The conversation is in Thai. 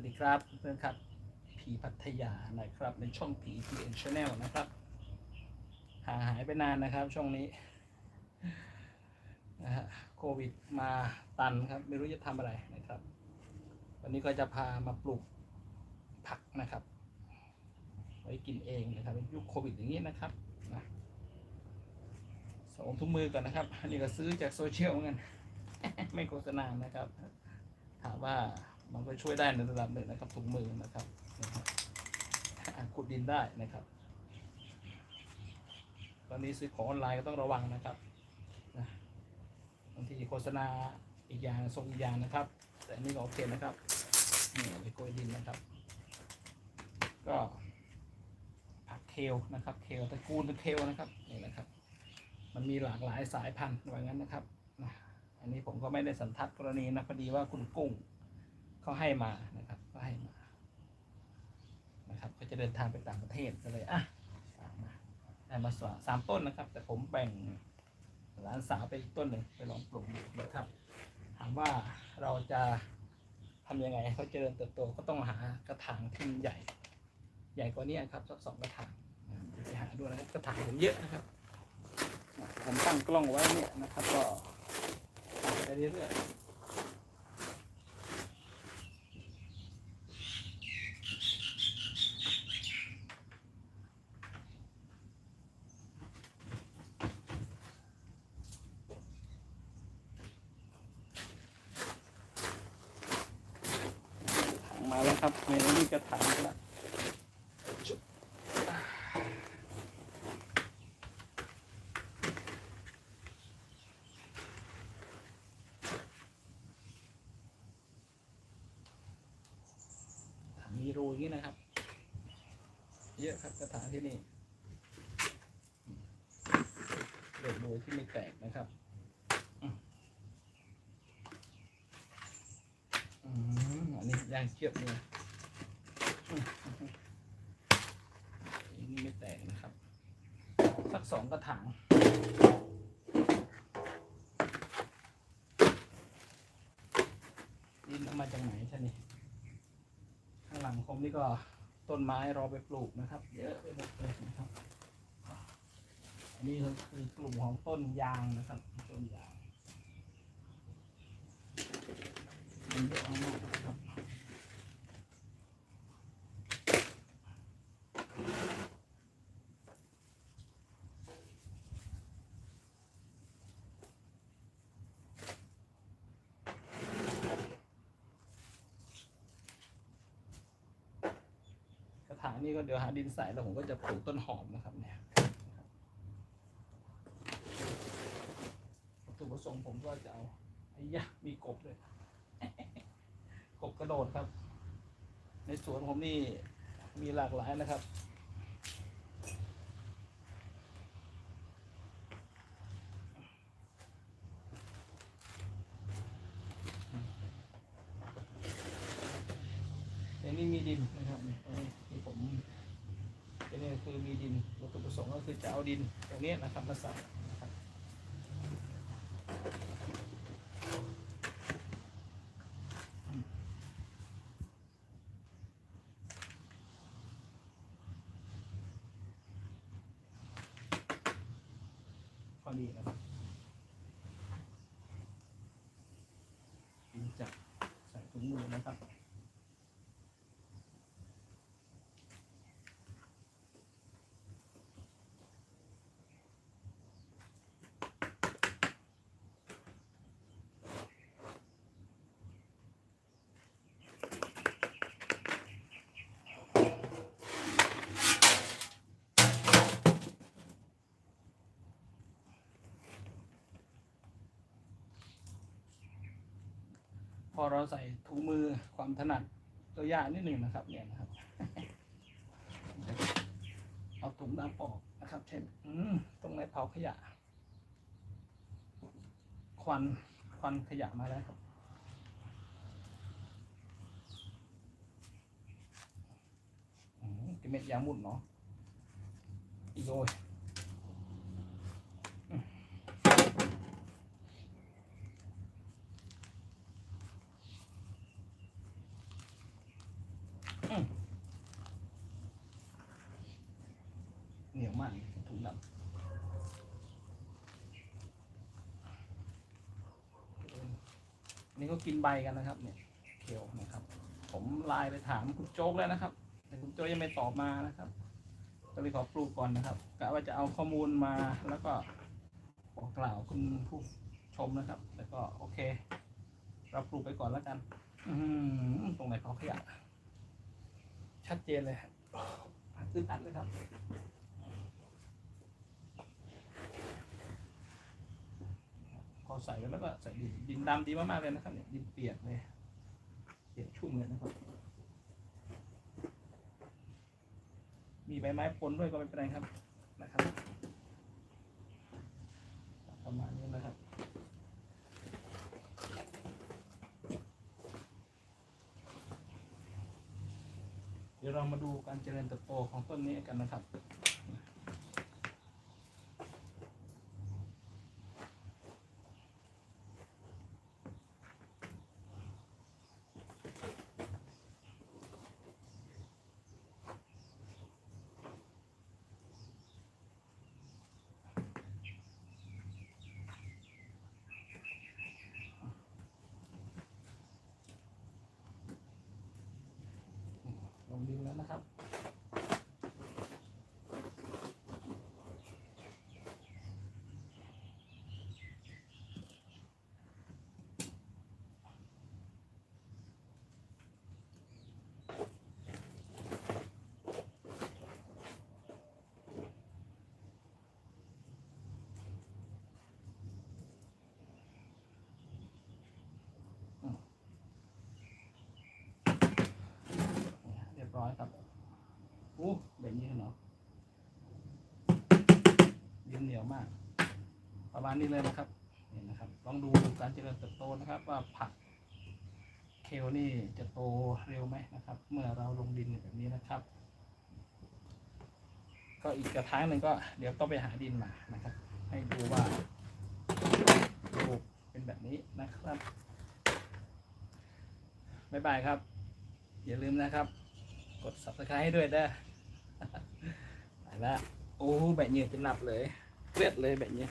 วัสดีครับเพื่อนครับผีพัทยานะครับ ในช่องผีพีเอ็นชาแนลนะครับห่างหายไปนานนะครับ ช่วงนี้นะฮะโควิดมาตันครับ ไม่รู้จะทำอะไรนะครับ วันนี้ก็จะพามาปลูกผักนะครับ ไว้กินเองนะครับในยุคโควิดอย่างนี้นะครับนะสองถุงมือก่อนนะครับอันนี้ก็ซื้อจากโซเชียลเหมือนกันไม่โฆษณานะครับ ถามว่า มันก็ช่วยได้ในระดับหนึ่งนะครับถุงมือนะครับขุดดินได้นะครับ ตอนนี้ซื้อของออนไลน์ก็ต้องระวังนะครับบางทีโฆษณาอีกอย่างส่งอีกอย่างนะครับ แต่อันนี้ก็โอเคนะครับนี่ไปโกยดินนะครับ ก็ผักเคลนะครับ เคลตระกูลเคลนะครับนี่นะครับ มันมีหลากหลายสายพันธุ์ว่างั้นนะครับอันนี้ผมก็ไม่ได้สันทัดกรณีนะพอดีว่าคุณกุ้ง เขาให้มานะครับ ก็ให้มานะครับ ก็จะเดินทางไปต่างประเทศก็เลยอะฝากมาได้มาสามสามต้นนะครับ แต่ผมแบ่งหลานสาวไปอีกต้นหนึ่งไปลองปลูกดูนะครับ ถามว่าเราจะทำยังไงเขาเจริญเติบโตก็ต้องหากระถางที่ใหญ่ ใหญ่กว่านี้ครับสักสองกระถางไปหาดูนะครับกระถางผมเยอะนะครับผมตั้งกล้องไว้เนี่ยนะครับ ก็ไปเรื่อยๆ ครับในนี้กระถางล้วชุบถังมีรูอย่างนี้นะครับ เยอะครับกระถางที่นี่เด็ดรูที่ไม่แตกนะครับอืมอืมอันนี้ ยางเชือกเนี่ยอืมอันนี้ไม่แตกนะครับ สักสองกระถางดินเอามาจากไหนใช่นี่ข้างหลังผมนี่ก็ต้นไม้รอไปปลูกนะครับ เยอะไปหมดเลยนะครับ อันนี้ก็คือกลุ่มของต้นยางนะครับ ต้นยางมันเยอะมากๆนะครับ กระถาง นี่ก็เดี๋ยวหาดินใส่แล้วผมก็จะปลูกต้นหอมนะครับเนี่ยวัตถุประสงค์ผมก็จะเอาไอ้ยะมีกบด้วยกบกระโดดครับ ในสวนผมนี่มีหลากหลายนะครับ ในนี้มีดินนะครับนี่ตรงนี้ที่ผมอันนี้ คือมีดินวัตถุประสงค์ก็คือจะเอาดินตรงนี้นะครับมาใส่นะครับอืมพอดีนะครับดินจับใส่ถุงมือนะครับ พอเราใส่ถุงมือความถนัดตัวยากนิดหนึ่งนะครับเนี่ยนะครับ เอาถุงดำออกนะครับ เช่นตรงไหนเผาขยะ ควันควันขยะมาแล้วครับอืมกินเม็ดยาหมุนเนาะอีโดย นะ ครับนี่ก็กินใบกันนะครับ เนี่ยเขียวนะครับ ผมไลน์ไปถามคุณโจ๊กแล้วนะครับ แต่คุณโจ๊กยังไม่ตอบมานะครับ ก็เลยขอปลูกก่อนนะครับกะว่าจะเอาข้อมูลมาแล้วก็บอกกล่าวคุณผู้ชมนะครับ แล้วก็โอเคเราปลูกไปก่อนแล้วกัน อืตรงไหนเขาขยะชัดเจนเลยครับตื้นตันเลยครับ พอ ใส่ไปแล้วก็ใส่ดินดินดำดีมากๆเลยนะครับเนี่ยดินเปียกเลยเปียกชุ่มเลยนะครับ มีใบไม้ปนด้วยก็ไม่เป็นไรครับนะครับ ประมาณนี้นะครับเดี๋ยวเรามาดูการเจริญเติบโตของต้นนี้กันนะครับ อยครับอู้แบบนี้เหรอดินเหนียวมาก ประมาณนี้เลยนะครับนี่นะครับ ลองดูการเจริญเติบโตนะครับ ว่าผักเคลนี่จะโตเร็วไหมนะครับ เมื่อเราลงดินแบบนี้นะครับ ก็อีกกระถางหนึ่งก็เดี๋ยวต้องไปหาดินมานะครับ ให้ดูว่าปลูกเป็นแบบนี้นะครับบ๊ายบายครับ อย่าลืมนะครับ กด subscribe ให้ด้วยเด้อไปละโอ้แบะเหยื่อจะหนับเลยเครียดเลยแบะเหยื่อ